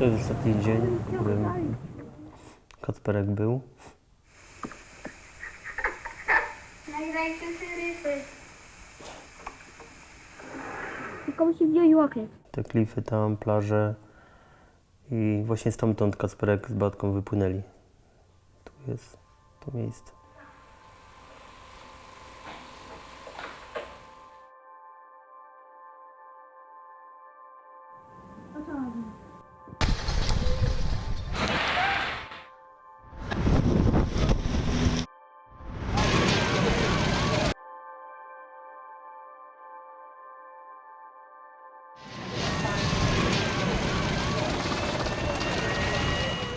To jest ostatni dzień, w którym Kacperek był. Nagrajcie seryfy. Tylko wziąć łokieć. Te klify tam, plaże. I właśnie stamtąd Kacperek z Batką wypłynęli. Tu jest to miejsce.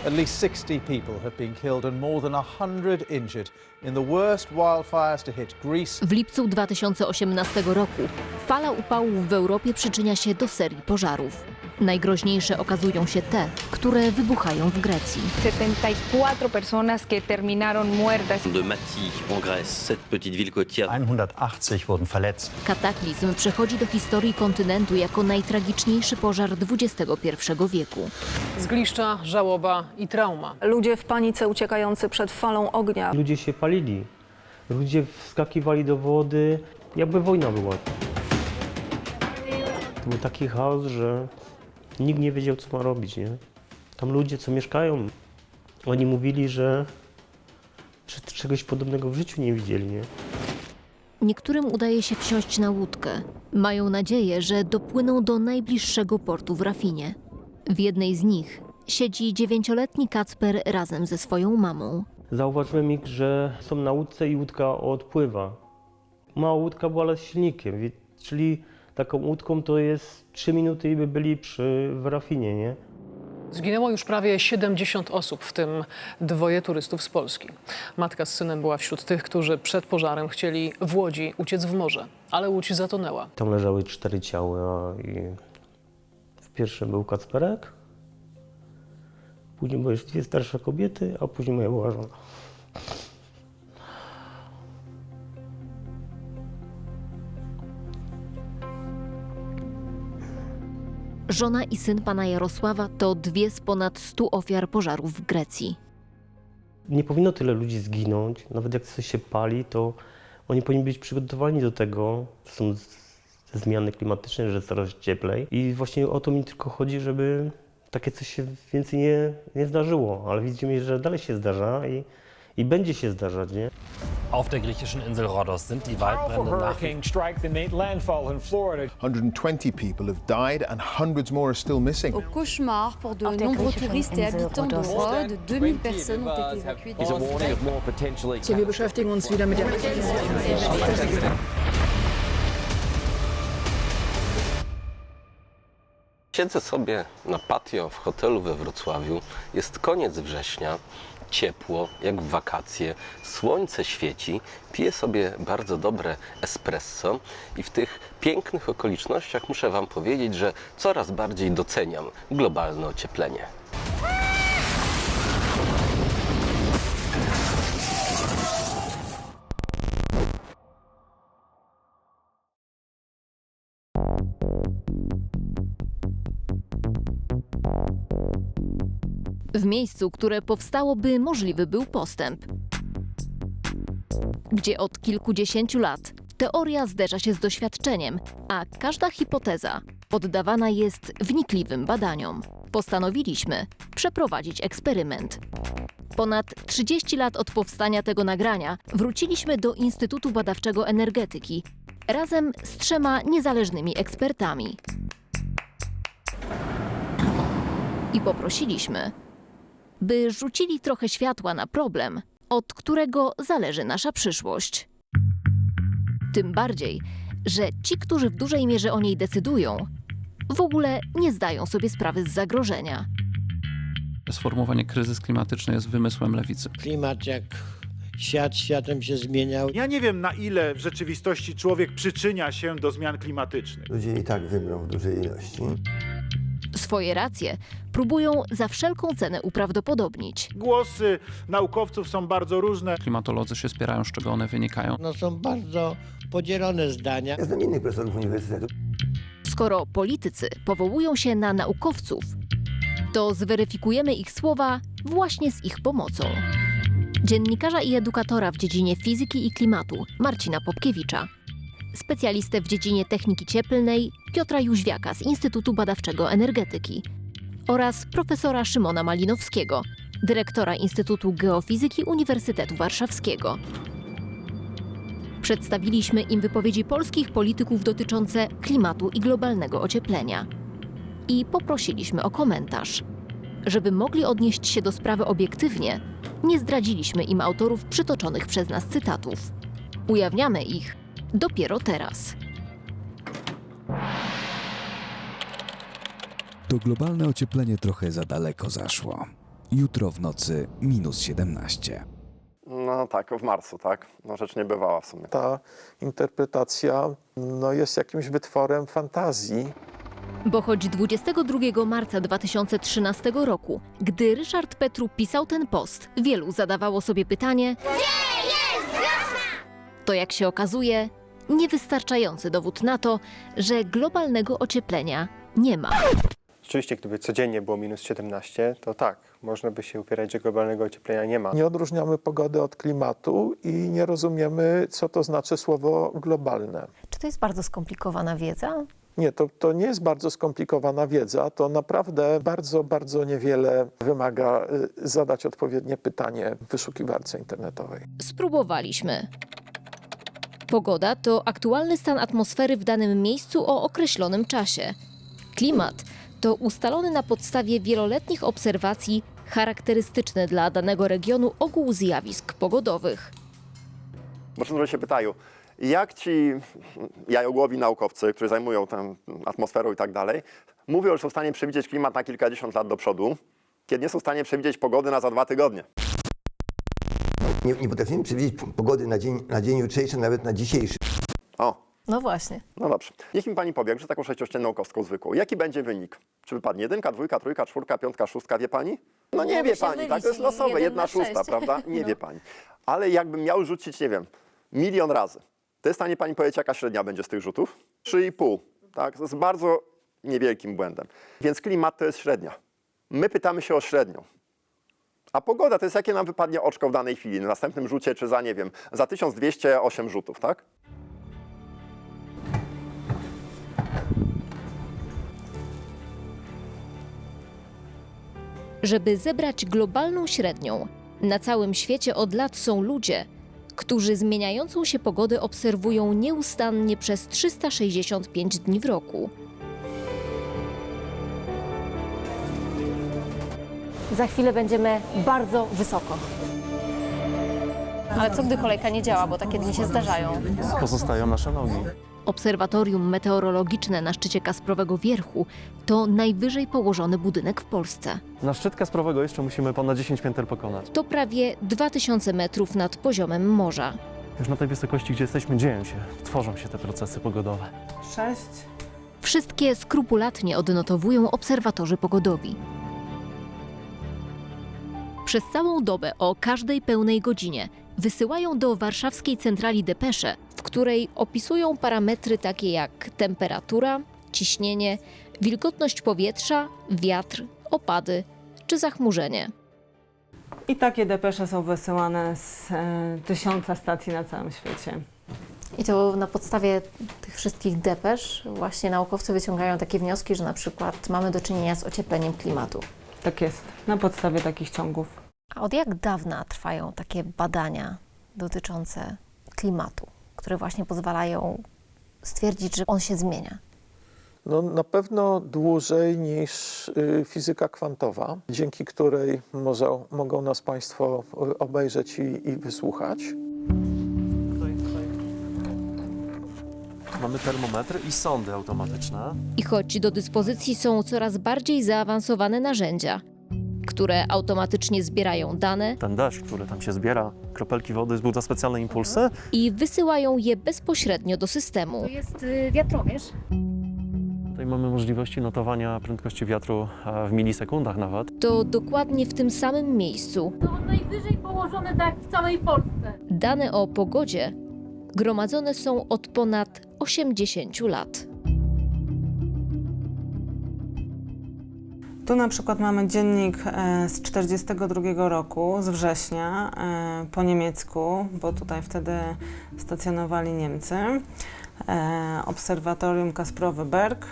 At least 60 people have been killed and more than 100 injured in the worst wildfires to hit Greece W lipcu 2018 roku fala upałów w Europie przyczynia się do serii pożarów. Najgroźniejsze okazują się te, które wybuchają w Grecji. 74 personas que terminaron muertas. de Maty en Grèce, cette petite ville côtière 180 wurden verletzt. Kataklizm przechodzi do historii kontynentu jako najtragiczniejszy pożar XXI wieku. Zgliszcza, żałoba i trauma. Ludzie w panice uciekający przed falą ognia. Ludzie się palili. Ludzie wskakiwali do wody. Jakby wojna była. To był taki chaos, że nikt nie wiedział, co ma robić, nie? Tam ludzie, co mieszkają, oni mówili, że, że czegoś podobnego w życiu nie widzieli, nie? Niektórym udaje się wsiąść na łódkę. Mają nadzieję, że dopłyną do najbliższego portu w Rafinie. W jednej z nich siedzi dziewięcioletni Kacper razem ze swoją mamą. Zauważyłem ich, że są na łódce i łódka odpływa. Mała łódka była ale z silnikiem, wie- czyli taką łódką to jest 3 minuty i by byli przy, w Rafinie, nie? Zginęło już prawie 70 osób, w tym dwoje turystów z Polski. Matka z synem była wśród tych, którzy przed pożarem chcieli w Łodzi uciec w morze, ale łódź zatonęła. Tam leżały cztery ciała i w pierwszym był Kacperek, później były już dwie starsze kobiety, a później moja była żona. Żona i syn pana Jarosława to dwie z ponad 100 ofiar pożarów w Grecji. Nie powinno tyle ludzi zginąć, nawet jak coś się pali, to oni powinni być przygotowani do tego, że są z- zmiany klimatyczne, że jest coraz cieplej i właśnie o to mi tylko chodzi, żeby takie coś się więcej nie, nie zdarzyło, ale widzimy, że dalej się zdarza i, i będzie się zdarzać, nie? Auf der griechischen Insel Rhodos sind die Waldbrände nach wie strike that made landfall in Florida. 120 people have died and hundreds more are still missing. Au cauchemar pour de nombreux touristes et habitants de. Rhodes. 2000 personnes ont été évacuées. Wir beschäftigen uns wieder mit der Siedzę sobie na patio w hotelu we Wrocławiu. Jest koniec września, ciepło, jak w wakacje, słońce świeci, piję sobie bardzo dobre espresso i w tych pięknych okolicznościach muszę Wam powiedzieć, że coraz bardziej doceniam globalne ocieplenie. W miejscu, które powstało, by możliwy był postęp. Gdzie od kilkudziesięciu lat teoria zderza się z doświadczeniem, a każda hipoteza poddawana jest wnikliwym badaniom. Postanowiliśmy przeprowadzić eksperyment. Ponad 30 lat od powstania tego nagrania wróciliśmy do Instytutu Badawczego Energetyki razem z trzema niezależnymi ekspertami. I poprosiliśmy, by rzucili trochę światła na problem, od którego zależy nasza przyszłość. Tym bardziej, że ci, którzy w dużej mierze o niej decydują, w ogóle nie zdają sobie sprawy z zagrożenia. Sformułowanie kryzys klimatyczny jest wymysłem lewicy. Klimat jak świat światem się zmieniał. Ja nie wiem, na ile w rzeczywistości człowiek przyczynia się do zmian klimatycznych. Ludzie i tak wymrą w dużej ilości. Swoje racje próbują za wszelką cenę uprawdopodobnić. Głosy naukowców są bardzo różne. Klimatolodzy się spierają, z czego one wynikają. No są bardzo podzielone zdania. Ja znam innych profesorów uniwersytetu. Skoro politycy powołują się na naukowców, to zweryfikujemy ich słowa właśnie z ich pomocą. Dziennikarza i edukatora w dziedzinie fizyki i klimatu Marcina Popkiewicza, specjalistę w dziedzinie techniki cieplnej Piotra Jóźwiaka z Instytutu Badawczego Energetyki oraz profesora Szymona Malinowskiego, dyrektora Instytutu Geofizyki Uniwersytetu Warszawskiego. Przedstawiliśmy im wypowiedzi polskich polityków dotyczące klimatu i globalnego ocieplenia. I poprosiliśmy o komentarz. Żeby mogli odnieść się do sprawy obiektywnie, nie zdradziliśmy im autorów przytoczonych przez nas cytatów. Ujawniamy ich dopiero teraz. To globalne ocieplenie trochę za daleko zaszło. Jutro w nocy minus 17. No tak, w marcu, tak? No rzecz niebywała w sumie. Ta interpretacja no, jest jakimś wytworem fantazji. Bo choć 22 marca 2013 roku, gdy Ryszard Petru pisał ten post, wielu zadawało sobie pytanie: Gdzie jest wiosna? To jak się okazuje, niewystarczający dowód na to, że globalnego ocieplenia nie ma. Rzeczywiście, gdyby codziennie było minus 17, to tak, można by się upierać, że globalnego ocieplenia nie ma. Nie odróżniamy pogody od klimatu i nie rozumiemy, co to znaczy słowo globalne. Czy to jest bardzo skomplikowana wiedza? Nie, to, to nie jest bardzo skomplikowana wiedza. To naprawdę bardzo, bardzo niewiele wymaga y, zadać odpowiednie pytanie w wyszukiwarce internetowej. Spróbowaliśmy. Pogoda to aktualny stan atmosfery w danym miejscu o określonym czasie. Klimat to ustalony na podstawie wieloletnich obserwacji charakterystyczny dla danego regionu ogół zjawisk pogodowych. Bo często się pytają, jak ci jajogłowi naukowcy, którzy zajmują tę atmosferą i tak dalej, mówią, że są w stanie przewidzieć klimat na kilkadziesiąt lat do przodu, kiedy nie są w stanie przewidzieć pogody na za dwa tygodnie. Nie, nie potrafimy przewidzieć pogody na dzień, na dzień jutrzejszy, nawet na dzisiejszy. O, No właśnie. no dobrze. Niech mi pani powie, że taką sześciościenną kostką zwykłą, jaki będzie wynik? Czy wypadnie jedynka, dwójka, trójka, czwórka, piątka, szóstka, wie pani? No nie Mogę wie się pani, mylić tak? To jest losowe, jeden jedna na sześć. szósta, prawda? Nie No. wie pani. Ale jakbym miał rzucić, nie wiem, milion razy, to jest w stanie pani powiedzieć, jaka średnia będzie z tych rzutów? 3,5, tak? To jest bardzo niewielkim błędem. Więc klimat to jest średnia. My pytamy się o średnią. A pogoda to jest jakie nam wypadnie oczko w danej chwili, na następnym rzucie, czy za, nie wiem, za 1208 rzutów, tak? Żeby zebrać globalną średnią, na całym świecie od lat są ludzie, którzy zmieniającą się pogodę obserwują nieustannie przez 365 dni w roku. Za chwilę będziemy bardzo wysoko. Ale co gdy kolejka nie działa, bo takie dni się zdarzają? Pozostają nasze nogi. Obserwatorium meteorologiczne na szczycie Kasprowego Wierchu to najwyżej położony budynek w Polsce. Na szczyt Kasprowego jeszcze musimy ponad 10 pięter pokonać. To prawie 2000 metrów nad poziomem morza. Już na tej wysokości, gdzie jesteśmy, dzieją się, tworzą się te procesy pogodowe. Sześć. Wszystkie skrupulatnie odnotowują obserwatorzy pogodowi. Przez całą dobę o każdej pełnej godzinie wysyłają do warszawskiej centrali depesze, w której opisują parametry takie jak temperatura, ciśnienie, wilgotność powietrza, wiatr, opady czy zachmurzenie. I takie depesze są wysyłane z e, tysiąca stacji na całym świecie. I to na podstawie tych wszystkich depesz właśnie naukowcy wyciągają takie wnioski, że na przykład mamy do czynienia z ociepleniem klimatu. Tak jest, na podstawie takich ciągów. A od jak dawna trwają takie badania dotyczące klimatu, które właśnie pozwalają stwierdzić, że on się zmienia? No, na pewno dłużej niż y, fizyka kwantowa, dzięki której może, mogą nas Państwo y, obejrzeć i, i wysłuchać. Mamy termometry i sondy automatyczne. I choć do dyspozycji są coraz bardziej zaawansowane narzędzia, które automatycznie zbierają dane Ten deszcz, który tam się zbiera, kropelki wody wzbudza specjalne impulsy. i wysyłają je bezpośrednio do systemu. To jest y, wiatromierz. Tutaj mamy możliwości notowania prędkości wiatru e, w milisekundach nawet. To dokładnie w tym samym miejscu To najwyżej położony dach w całej Polsce. dane o pogodzie gromadzone są od ponad 80 lat. Tu na przykład mamy dziennik e, z 42 roku, z września, e, po niemiecku, bo tutaj wtedy stacjonowali Niemcy. E, Obserwatorium Kasprowy Berg.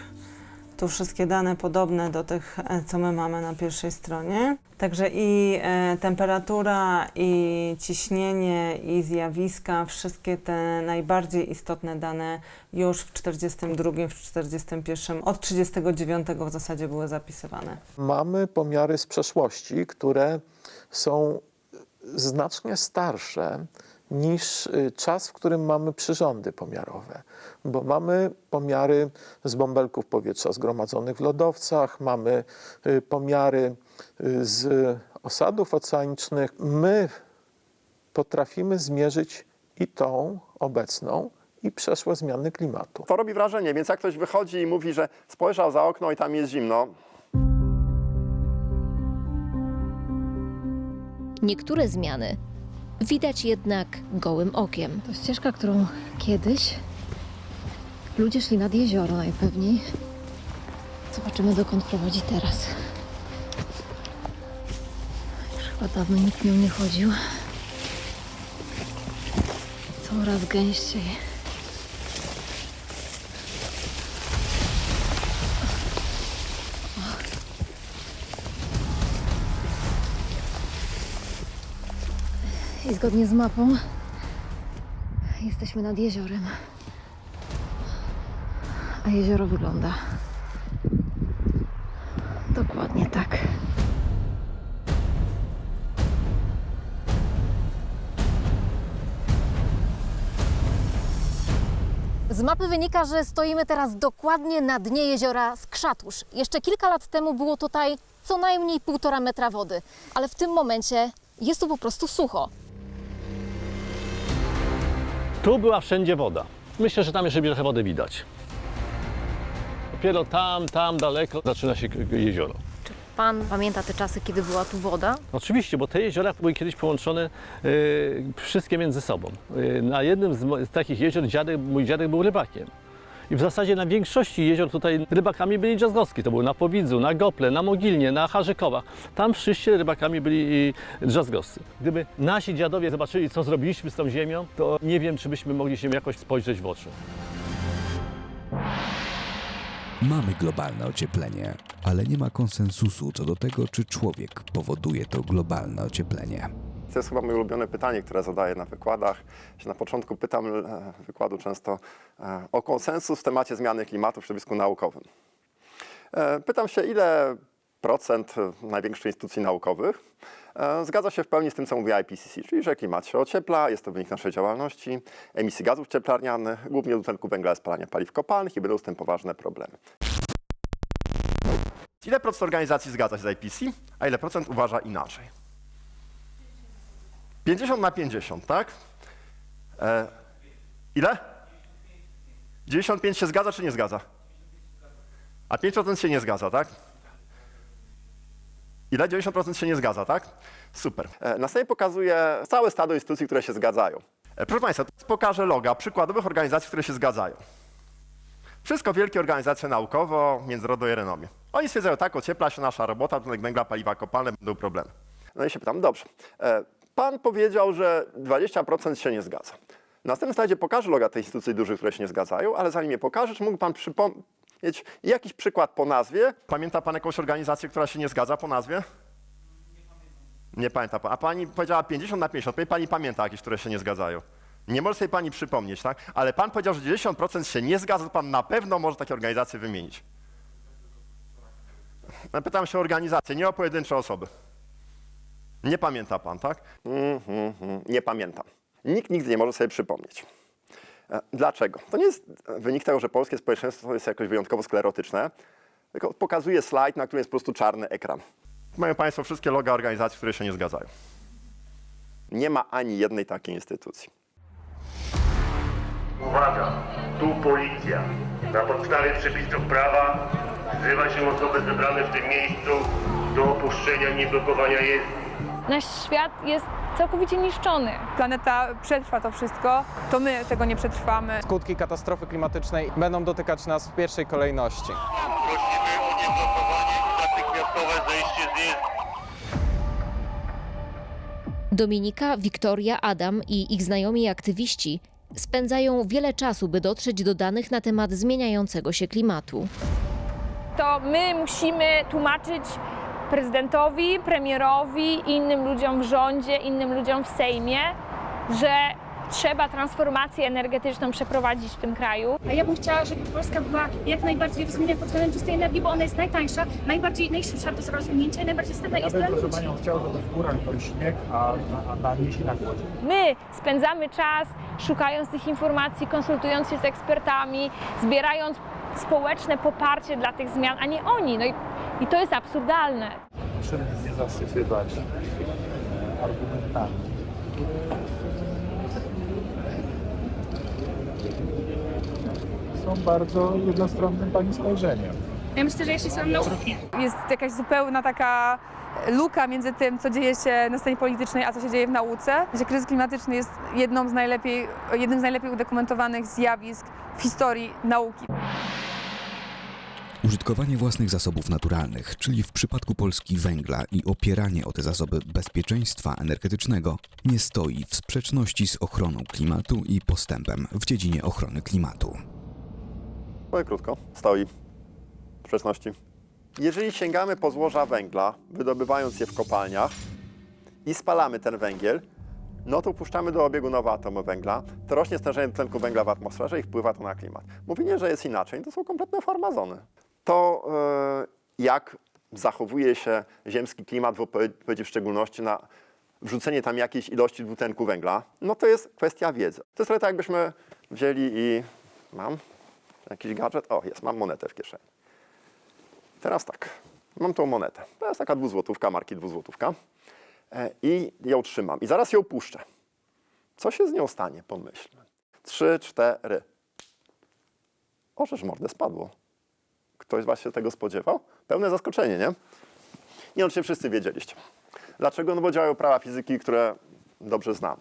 Tu wszystkie dane podobne do tych, e, co my mamy na pierwszej stronie. Także i e, temperatura, i ciśnienie, i zjawiska, wszystkie te najbardziej istotne dane już w 42, w 41, od 39 w zasadzie były zapisywane. Mamy pomiary z przeszłości, które są znacznie starsze niż y, czas, w którym mamy przyrządy pomiarowe, bo mamy pomiary z bąbelków powietrza zgromadzonych w lodowcach, mamy y, pomiary y, z osadów oceanicznych. My potrafimy zmierzyć i tą obecną, i przeszłe zmiany klimatu. To robi wrażenie, więc jak ktoś wychodzi i mówi, że spojrzał za okno i tam jest zimno, Niektóre zmiany widać jednak gołym okiem. To ścieżka, którą kiedyś ludzie szli nad jezioro najpewniej. Zobaczymy, dokąd prowadzi teraz. Już chyba dawno nikt nią nie chodził. Coraz gęściej. I zgodnie z mapą jesteśmy nad jeziorem. A jezioro wygląda dokładnie tak. Z mapy wynika, że stoimy teraz dokładnie na dnie jeziora Skrzatusz. Jeszcze kilka lat temu było tutaj co najmniej półtora metra wody, ale w tym momencie jest tu po prostu sucho. Tu była wszędzie woda. Myślę, że tam jeszcze trochę wody widać. Dopiero tam, tam daleko zaczyna się jezioro. Pan pamięta te czasy, kiedy była tu woda? Oczywiście, bo te jeziora były kiedyś połączone y, wszystkie między sobą. Y, na jednym z, mo- z takich jezior dziadek, mój dziadek był rybakiem. I w zasadzie na większości jezior tutaj rybakami byli drzazgowski. To było na Powidzu, na Gople, na Mogilnie, na Harzykowach. Tam wszyscy rybakami byli drzazgowscy. Gdyby nasi dziadowie zobaczyli, co zrobiliśmy z tą ziemią, to nie wiem, czy byśmy mogli się jakoś spojrzeć w oczy. Mamy globalne ocieplenie, ale nie ma konsensusu co do tego, czy człowiek powoduje to globalne ocieplenie. To jest chyba moje ulubione pytanie, które zadaję na wykładach. Się na początku pytam e, wykładu często e, o konsensus w temacie zmiany klimatu w środowisku naukowym. E, Pytam się, ile procent największych instytucji naukowych zgadza się w pełni z tym, co mówi IPCC, czyli że klimat się ociepla, jest to wynik naszej działalności, emisji gazów cieplarnianych, głównie dwutlenku węgla, spalania paliw kopalnych i będą z tym poważne problemy. Ile procent organizacji zgadza się z IPCC, a ile procent uważa inaczej? 50 na 50, tak? E, ile? 95 się zgadza czy nie zgadza? A 5% się nie zgadza, tak? Ile? 90% się nie zgadza, tak? Super. E, następnie pokazuję całe stado instytucji, które się zgadzają. E, proszę Państwa, teraz pokażę loga przykładowych organizacji, które się zgadzają. Wszystko wielkie organizacje naukowe o międzynarodowej renomie. Oni stwierdzają, tak, ociepla się nasza robota, dwutlenek węgla, paliwa kopalne, będą problemy. No i się pytam, dobrze, e, pan powiedział, że 20% się nie zgadza. W następnym slajdzie pokażę loga tej instytucji dużych, które się nie zgadzają, ale zanim je pokażę, czy mógł pan przypomnieć jakiś przykład po nazwie? Pamięta pan jakąś organizację, która się nie zgadza po nazwie? Nie pamięta pan. A pani powiedziała 50 na 50. Pewnie pani pamięta jakieś, które się nie zgadzają. Nie może sobie pani przypomnieć, tak? Ale pan powiedział, że 90% się nie zgadza, to pan na pewno może takie organizacje wymienić. Pytam się o organizację, nie o pojedyncze osoby. Nie pamięta pan, tak? Mhm, nie pamiętam. Nikt nigdy nie może sobie przypomnieć. E, Dlaczego? To nie jest wynik tego, że polskie społeczeństwo jest jakoś wyjątkowo sklerotyczne, tylko pokazuje slajd, na którym jest po prostu czarny ekran. Mają państwo wszystkie loga organizacji, które się nie zgadzają. Nie ma ani jednej takiej instytucji. Uwaga, tu policja. Na podstawie przepisów prawa wzywa się osoby zebrane w tym miejscu do opuszczenia i nieblokowania jezdni. Nasz świat jest całkowicie niszczony. Planeta przetrwa to wszystko, to my tego nie przetrwamy. Skutki katastrofy klimatycznej będą dotykać nas w pierwszej kolejności. Prosimy o nieblokowanie i natychmiastową Przymusowe zejście z. Dominika, Wiktoria, Adam i ich znajomi aktywiści spędzają wiele czasu, by dotrzeć do danych na temat zmieniającego się klimatu. To my musimy tłumaczyć prezydentowi, premierowi, innym ludziom w rządzie, innym ludziom w Sejmie, że trzeba transformację energetyczną przeprowadzić w tym kraju. A ja bym chciała, żeby Polska była jak najbardziej rozwinięta pod względem czystej energii, bo ona jest najtańsza, najbardziej najszybsza do rozwinięcia i najbardziej dostępna jest dla ludzi. chciał, żeby w górach był śnieg, a na, a na wsi na głodzie. My spędzamy czas szukając tych informacji, konsultując się z ekspertami, zbierając społeczne poparcie dla tych zmian, a nie oni. No i, i to jest absurdalne. Musimy nie zasypywać e, argumentami. Są bardzo jednostronnym pani spojrzeniem. Ja myślę, że jeśli są nauki. Jest jakaś zupełna taka luka między tym, co dzieje się na scenie politycznej, a co się dzieje w nauce. Że kryzys klimatyczny jest jedną z najlepiej, jednym z najlepiej udokumentowanych zjawisk w historii nauki. Użytkowanie własnych zasobów naturalnych, czyli w przypadku Polski węgla i opieranie o te zasoby bezpieczeństwa energetycznego, nie stoi w sprzeczności z ochroną klimatu i postępem w dziedzinie ochrony klimatu. Powiem krótko, stoi w sprzeczności. Jeżeli sięgamy po złoża węgla, wydobywając je w kopalniach i spalamy ten węgiel, no to puszczamy do obiegu nowe atomy węgla, to rośnie stężenie tlenku węgla w atmosferze i wpływa to na klimat. Mówienie, że jest inaczej, to są kompletne farmazony. To e, jak zachowuje się ziemski klimat w odpowiedzi w szczególności na wrzucenie tam jakiejś ilości dwutlenku węgla, no to jest kwestia wiedzy. To jest trochę tak, jakbyśmy wzięli i mam jakiś gadżet, o jest, mam monetę w kieszeni. Teraz tak, mam tą monetę. To jest taka dwuzłotówka, marki dwuzłotówka. E, I ją trzymam. I zaraz ją puszczę. Co się z nią stanie? Pomyślmy. Trzy, cztery. O, żeż mordę spadło. Ktoś z was się tego spodziewał? Pełne zaskoczenie, nie? Nie, oczywiście wszyscy wiedzieliście. Dlaczego? No bo działają prawa fizyki, które dobrze znamy.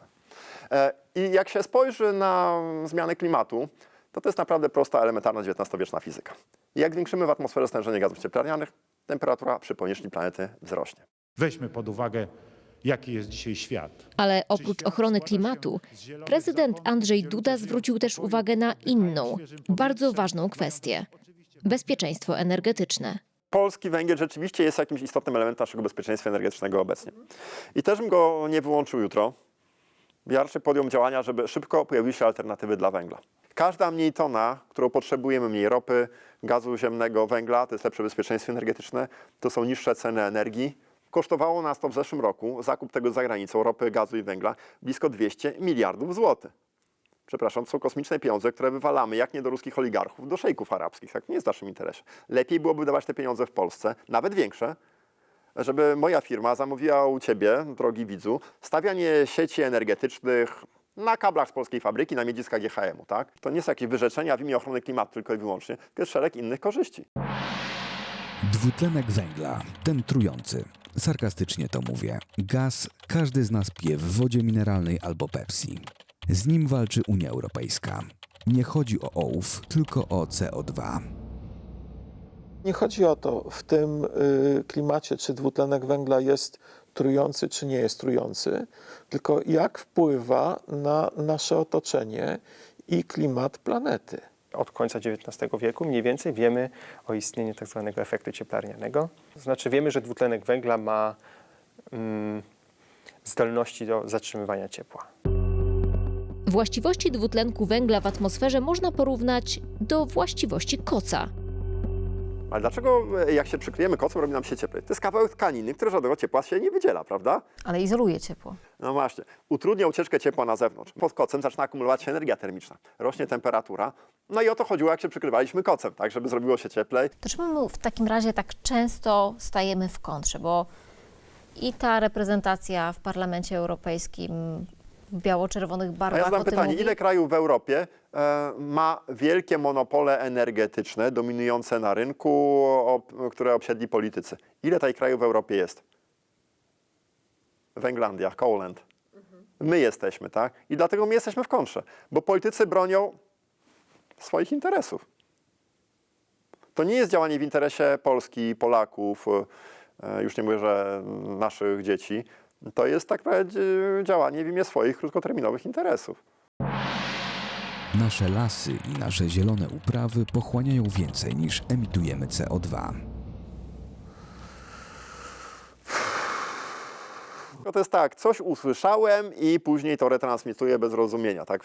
E, I jak się spojrzy na zmianę klimatu, to to jest naprawdę prosta, elementarna XIX-wieczna fizyka. Jak zwiększymy w atmosferze stężenie gazów cieplarnianych, temperatura przy powierzchni planety wzrośnie. Weźmy pod uwagę, jaki jest dzisiaj świat. Ale oprócz ochrony klimatu, prezydent Andrzej Duda zwrócił też uwagę na inną, bardzo ważną kwestię bezpieczeństwo energetyczne. Polski węgiel rzeczywiście jest jakimś istotnym elementem naszego bezpieczeństwa energetycznego obecnie. I też bym go nie wyłączył jutro. Ja raczej podjął działania, żeby szybko pojawiły się alternatywy dla węgla. Każda mniej tona, którą potrzebujemy, mniej ropy, gazu ziemnego, węgla, to jest lepsze bezpieczeństwo energetyczne, to są niższe ceny energii. Kosztowało nas to w zeszłym roku, zakup tego za granicą, ropy, gazu i węgla, blisko 200 miliardów złotych. Przepraszam, to są kosmiczne pieniądze, które wywalamy, jak nie do ruskich oligarchów, do szejków arabskich. Tak nie jest w naszym interesie. Lepiej byłoby dawać te pieniądze w Polsce, nawet większe, żeby moja firma zamówiła u Ciebie, drogi widzu, stawianie sieci energetycznych na kablach z polskiej fabryki, na miedziskach GHM-u, tak? To nie są jakieś wyrzeczenia w imię ochrony klimatu tylko i wyłącznie, tylko jest szereg innych korzyści. Dwutlenek węgla, ten trujący. Sarkastycznie to mówię. Gaz każdy z nas pije w wodzie mineralnej albo Pepsi. Z nim walczy Unia Europejska. Nie chodzi o ołów, tylko o CO2. Nie chodzi o to w tym y, klimacie, czy dwutlenek węgla jest trujący, czy nie jest trujący, tylko jak wpływa na nasze otoczenie i klimat planety. Od końca XIX wieku mniej więcej wiemy o istnieniu tak zwanego efektu cieplarnianego. To znaczy wiemy, że dwutlenek węgla ma mm, zdolności do zatrzymywania ciepła. Właściwości dwutlenku węgla w atmosferze można porównać do właściwości koca. Ale dlaczego e, jak się przykryjemy kocem, robi nam się cieplej? To jest kawałek tkaniny, który żadnego ciepła się nie wydziela, prawda? Ale izoluje ciepło. No właśnie. Utrudnia ucieczkę ciepła na zewnątrz. Pod kocem zaczyna akumulować się energia termiczna. Rośnie temperatura. No i o to chodziło, jak się przykrywaliśmy kocem, tak, żeby zrobiło się cieplej. To czemu my w takim razie tak często stajemy w kontrze? Bo i ta reprezentacja w Parlamencie Europejskim w biało-czerwonych A barwach ja zadam o tym pytanie, mówi? ile krajów w Europie e, ma wielkie monopole energetyczne dominujące na rynku, o, które obsiedli politycy? Ile tej krajów w Europie jest? Węglandia, Coalland. My jesteśmy, tak? I dlatego my jesteśmy w kontrze, bo politycy bronią swoich interesów. To nie jest działanie w interesie Polski, Polaków, e, już nie mówię, że naszych dzieci, to jest tak naprawdę działanie w imię swoich krótkoterminowych interesów. Nasze lasy i nasze zielone uprawy pochłaniają więcej niż emitujemy CO2. No to jest tak, coś usłyszałem i później to retransmituję bez rozumienia, tak?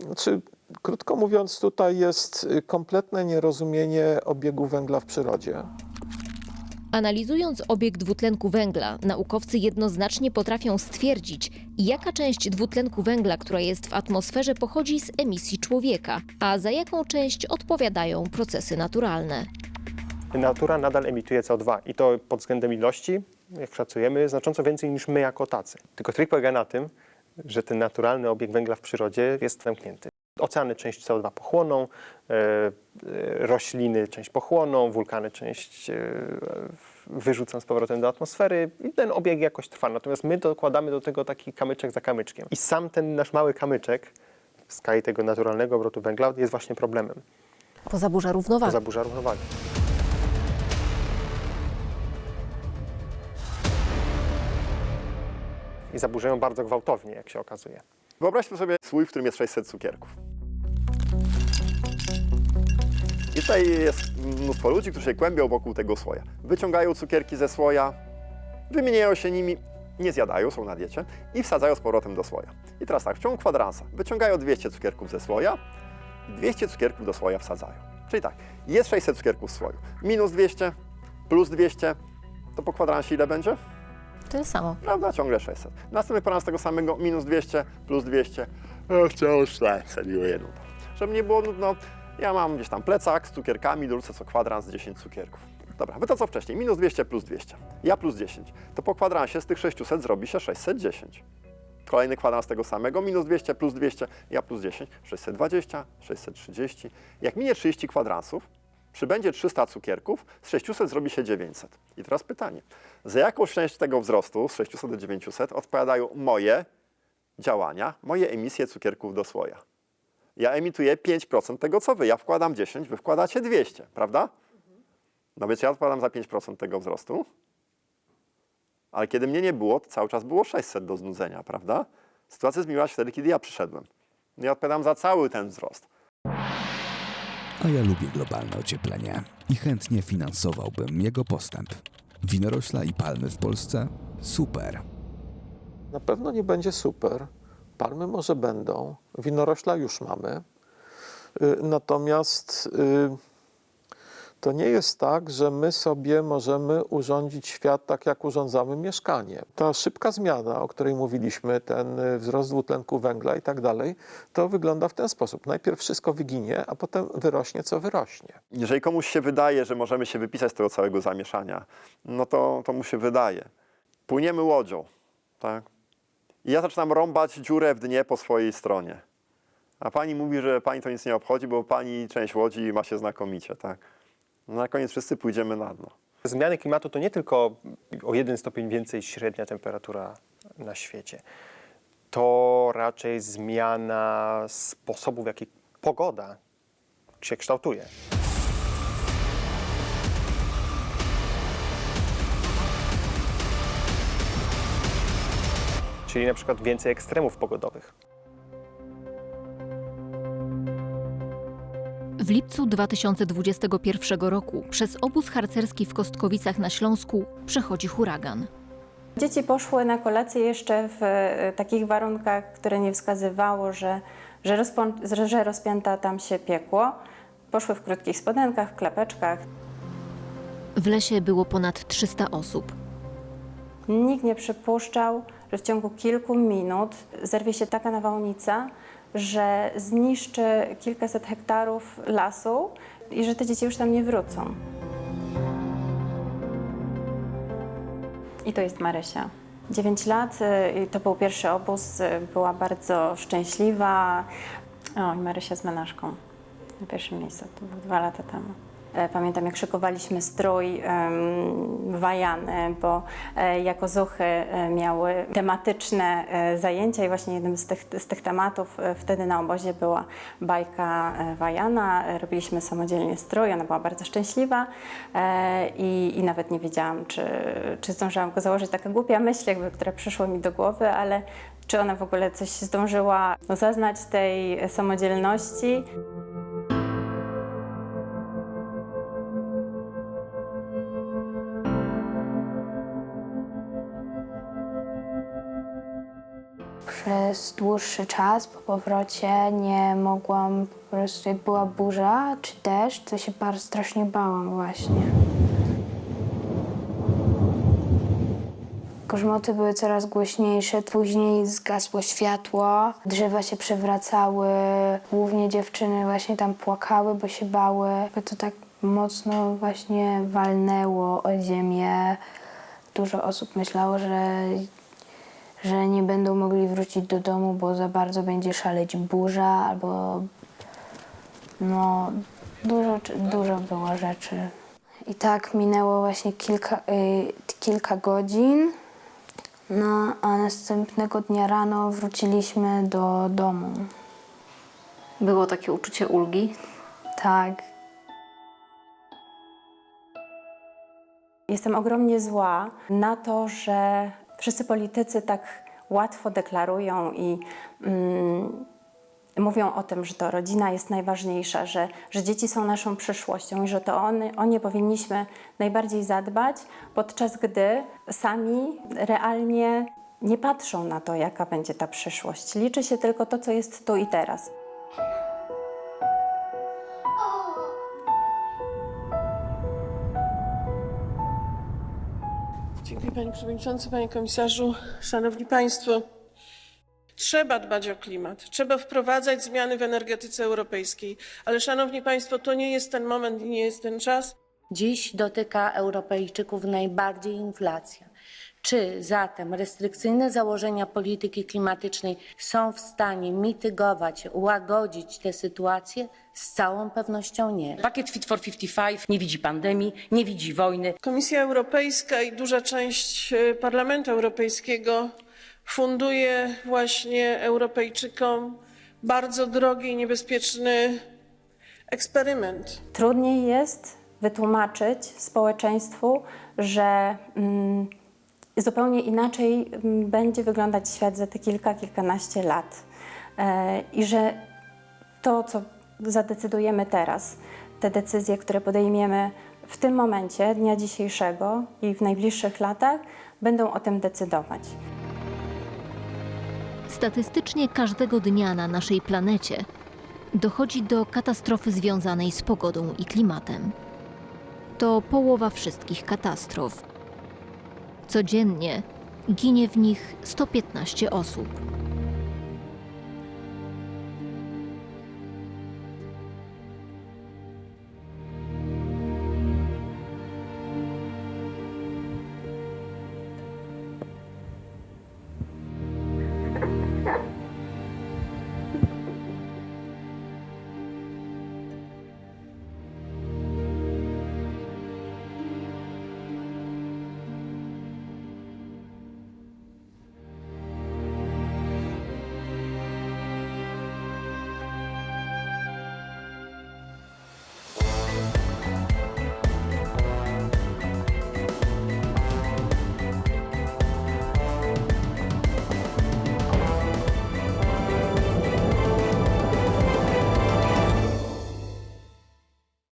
Znaczy, krótko mówiąc, tutaj jest y, kompletne nierozumienie obiegu węgla w przyrodzie. Analizując obieg dwutlenku węgla, naukowcy jednoznacznie potrafią stwierdzić, jaka część dwutlenku węgla, która jest w atmosferze, pochodzi z emisji człowieka, a za jaką część odpowiadają procesy naturalne. Natura nadal emituje CO2 i to pod względem ilości, jak szacujemy, znacząco więcej niż my jako tacy. Tylko trik polega na tym, że ten naturalny obieg węgla w przyrodzie jest zamknięty. Oceany część CO2 pochłoną, e, e, rośliny część pochłoną, wulkany część e, wyrzucą z powrotem do atmosfery i ten obieg jakoś trwa. Natomiast my dokładamy do tego taki kamyczek za kamyczkiem. I sam ten nasz mały kamyczek w skali tego naturalnego obrotu węgla jest właśnie problemem. To zaburza równowagę. To zaburza równowagę. I zaburzają bardzo gwałtownie, jak się okazuje. Wyobraźmy sobie słój, w którym jest 600 cukierków. I tutaj jest mnóstwo ludzi, którzy się kłębią wokół tego słoja. Wyciągają cukierki ze słoja, wymieniają się nimi, nie zjadają, są na diecie i wsadzają z powrotem do słoja. I teraz tak, w ciągu kwadransa wyciągają 200 cukierków ze słoja, 200 cukierków do słoja wsadzają. Czyli tak, jest 600 cukierków w słoju. Minus 200, plus 200, to po kwadransie ile będzie? Tyle samo. Prawda? Ciągle 600. Następny kwadrans tego samego, minus 200, plus 200, no wciąż 600, miło jedno. Żeby nie było nudno, ja mam gdzieś tam plecak z cukierkami, dorzucę co kwadrans 10 cukierków. Dobra, wy to co wcześniej, minus 200 plus 200, ja plus 10. To po kwadransie z tych 600 zrobi się 610. Kolejny kwadrans tego samego, minus 200 plus 200, ja plus 10, 620, 630. Jak minie 30 kwadransów, przybędzie 300 cukierków, z 600 zrobi się 900. I teraz pytanie, za jaką część tego wzrostu z 600 do 900 odpowiadają moje działania, moje emisje cukierków do słoja? Ja emituję 5% tego, co wy. Ja wkładam 10, wy wkładacie 200, prawda? No więc ja odpowiadam za 5% tego wzrostu. Ale kiedy mnie nie było, to cały czas było 600 do znudzenia, prawda? Sytuacja zmieniła się wtedy, kiedy ja przyszedłem. Ja odpowiadam za cały ten wzrost. A ja lubię globalne ocieplenie i chętnie finansowałbym jego postęp. Winorośla i palmy w Polsce? Super. Na pewno nie będzie super. Palmy może będą, winorośla już mamy. Y, Natomiast y, to nie jest tak, że my sobie możemy urządzić świat tak, jak urządzamy mieszkanie. Ta szybka zmiana, o której mówiliśmy, ten y, wzrost dwutlenku węgla i tak dalej, to wygląda w ten sposób. Najpierw wszystko wyginie, a potem wyrośnie, co wyrośnie. Jeżeli komuś się wydaje, że możemy się wypisać z tego całego zamieszania, no to, to mu się wydaje. Płyniemy łodzią, tak? I ja zaczynam rąbać dziurę w dnie po swojej stronie. A pani mówi, że pani to nic nie obchodzi, bo pani część łodzi ma się znakomicie, tak? No na koniec wszyscy pójdziemy na dno. Zmiany klimatu to nie tylko o jeden stopień więcej średnia temperatura na świecie. To raczej zmiana sposobu, w jaki pogoda się kształtuje. Czyli na przykład więcej ekstremów pogodowych. W lipcu 2021 roku przez obóz harcerski w Kostkowicach na Śląsku przechodzi huragan. Dzieci poszły na kolację jeszcze w e, takich warunkach, które nie wskazywało, że, że, rozpą- że rozpięta tam się piekło. Poszły w krótkich spodenkach, w klapeczkach. W lesie było ponad 300 osób. Nikt nie przypuszczał, że w ciągu kilku minut zerwie się taka nawałnica, że zniszczy kilkaset hektarów lasu i że te dzieci już tam nie wrócą. I to jest Marysia. 9 lat, y, to był pierwszy obóz, y, była bardzo szczęśliwa. O, i Marysia z menażką na pierwszym miejscu, to było dwa lata temu. E, Pamiętam, jak szykowaliśmy strój wajany, bo e, jako zuchy e, miały tematyczne zajęcia i właśnie jednym z tych, z tych tematów wtedy na obozie była bajka wajana. Robiliśmy samodzielnie strój, ona była bardzo szczęśliwa i, i nawet nie wiedziałam, czy, czy zdążyłam go założyć. Taka głupia myśl, jakby, która przyszła mi do głowy, ale czy ona w ogóle coś zdążyła zaznać tej samodzielności. Przez dłuższy czas po powrocie nie mogłam, po prostu była burza czy deszcz, to się bardzo strasznie bałam właśnie. Koszmoty były coraz głośniejsze, później zgasło światło, drzewa się przewracały, głównie dziewczyny właśnie tam płakały, bo się bały. To tak mocno właśnie walnęło o ziemię. Dużo osób myślało, że że nie będą mogli wrócić do domu, bo za bardzo będzie szaleć burza, albo no dużo, dużo było rzeczy. I tak minęło właśnie kilka, y, kilka godzin, no a następnego dnia rano wróciliśmy do domu. Było takie uczucie ulgi? Tak. Jestem ogromnie zła na to, że wszyscy politycy tak łatwo deklarują i mm, mówią o tym, że to rodzina jest najważniejsza, że, że dzieci są naszą przyszłością i że to one, o nie powinniśmy najbardziej zadbać, podczas gdy sami realnie nie patrzą na to, jaka będzie ta przyszłość. Liczy się tylko to, co jest tu i teraz. Panie Przewodniczący, Panie Komisarzu, Szanowni Państwo. Trzeba dbać o klimat, trzeba wprowadzać zmiany w energetyce europejskiej, ale Szanowni Państwo, to nie jest ten moment nie jest ten czas. Dziś dotyka Europejczyków najbardziej inflacja. Czy zatem restrykcyjne założenia polityki klimatycznej są w stanie mitygować, łagodzić tę sytuację? Z całą pewnością nie. Pakiet Fit for 55 nie widzi pandemii, nie widzi wojny. Komisja Europejska i duża część e, Parlamentu Europejskiego funduje właśnie Europejczykom bardzo drogi i niebezpieczny eksperyment. Trudniej jest wytłumaczyć społeczeństwu, że mm, zupełnie inaczej mm, będzie wyglądać świat za te kilka, kilkanaście lat. E, I że to, co zadecydujemy teraz, te decyzje, które podejmiemy w tym momencie, dnia dzisiejszego i w najbliższych latach, będą o tym decydować. Statystycznie każdego dnia na naszej planecie dochodzi do katastrofy związanej z pogodą i klimatem. To połowa wszystkich katastrof. Codziennie ginie w nich 115 osób.